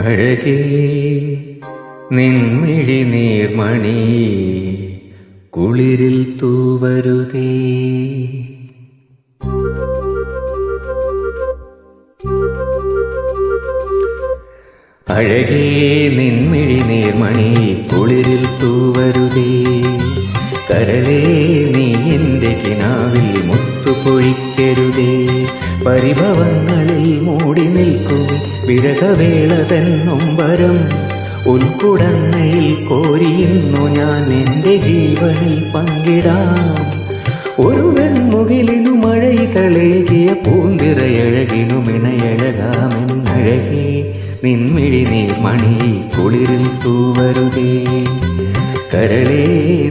അഴകേ നിൻമിഴി നീർമണി കുളിരിൽ തൂവരുതേ. അഴകേ നിൻമിഴി നീർമണി കുളിരിൽ തൂവരുതേ. കരളേ നീ എന്റെ കിനാവിൽ മുത്തുപൊഴിക്കരുതേ. പരിഭവങ്ങളിൽ മൂടി നിൽക്കും വിരകവേള തന്നൊമ്പരം ഉൾക്കുടന്നയിൽ കോരിയുന്നു ഞാൻ എന്റെ ജീവനിൽ പങ്കിടാം. ഒരു വെൺമുകിലിനു മഴയിതളേകിയ പൂന്തിറയഴകിനു മിണയഴകാമെന്നഴകേ നിൻമിഴി നീ മണി കുളിരിൽ തൂവരുതേ. കരളേ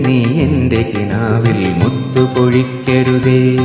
നീ എന്റെ കിനാവിൽ മുത്തു പൊഴിക്കരുതേ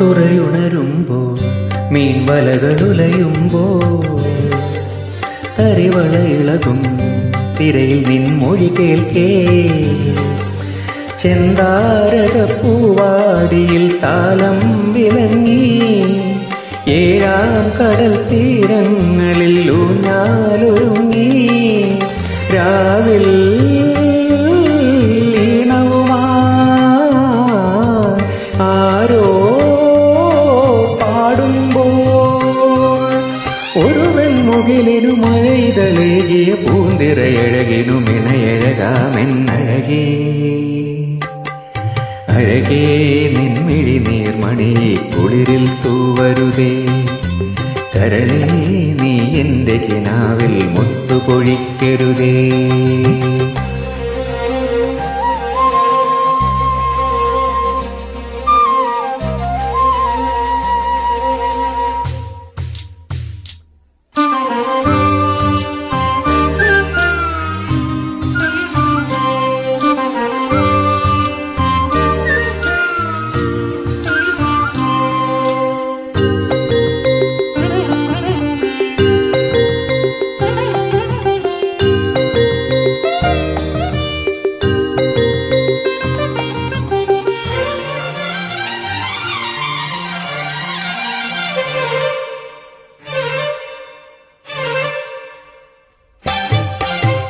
തുറയുണരുമ്പോൾ മീൻവലകളുലയുമ്പോൾ തരിവള ഇളകും തിരയിൽ നിൻമൊഴി കേൾക്കേ. ചെന്താരക പൂവാടിയിൽ താലം വിലങ്ങി ഏഴാം കടൽ തീരങ്ങളിൽ ഊഞ്ഞാലൊരുങ്ങി. രാവിൽ ആരോ പൂന്തിറയഴകിനു മിണയഴകാമെന്നഴകേ അഴകേ നിൻമിഴി നീർമണി കുളിരിൽ തൂവരുതേ. കരളേ നീ എന്റെ കിനാവിൽ മുത്തുപൊഴിക്കരുതേ.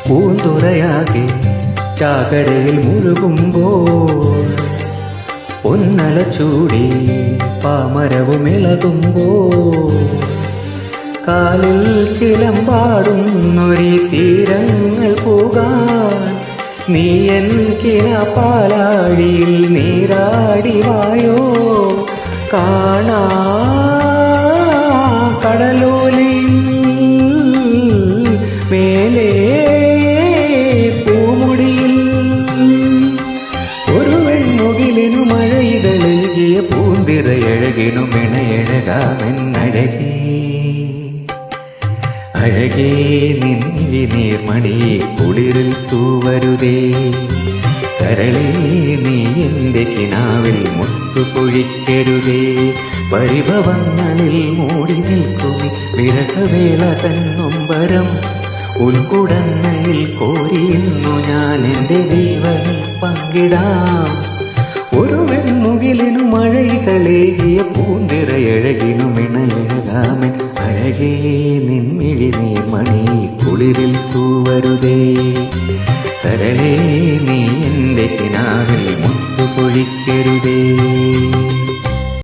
പൂന്തുറയാകെ ചാകരയിൽ മുഴുകുമ്പോൾ പൊന്നല ചൂടി പാമരവും ഇളകുമ്പോൾ കാലിൽ ചിലമ്പാടുന്നൊരി തീരങ്ങൾ പോകാൻ നീ എൻ പാലാഴിയിൽ നീരാടി വായോ കാണാ പൂന്തിറയഴകിനു മിണയഴകാമെന്നഴകേ അഴകേ നിന്നിഴി നീർമണി കുളിരിൽ തൂവരുതേ. കരളേ നീ എന്റെ കിനാവിൽ മുത്തുപൊഴിക്കരുതേ പരിഭവങ്ങളിൽ മൂടി നിൽക്കുമി വിരഹവേള തന്നൊമ്പരം ഉൾക്കുടന്നയിൽ കോരിയുന്നു ഞാൻ എന്റെ ദൈവനിൽ പങ്കിടാം. ഒരു വെൺമുകിലിനു മഴയിതളേകിയ അഴകേ നിൻമിഴി നീ മണി കുളിരിൽ തൂവരുതേ തരലേ നീ എന്റെ കിനാവിൽ മുത്തു പൊഴിക്കരുതേ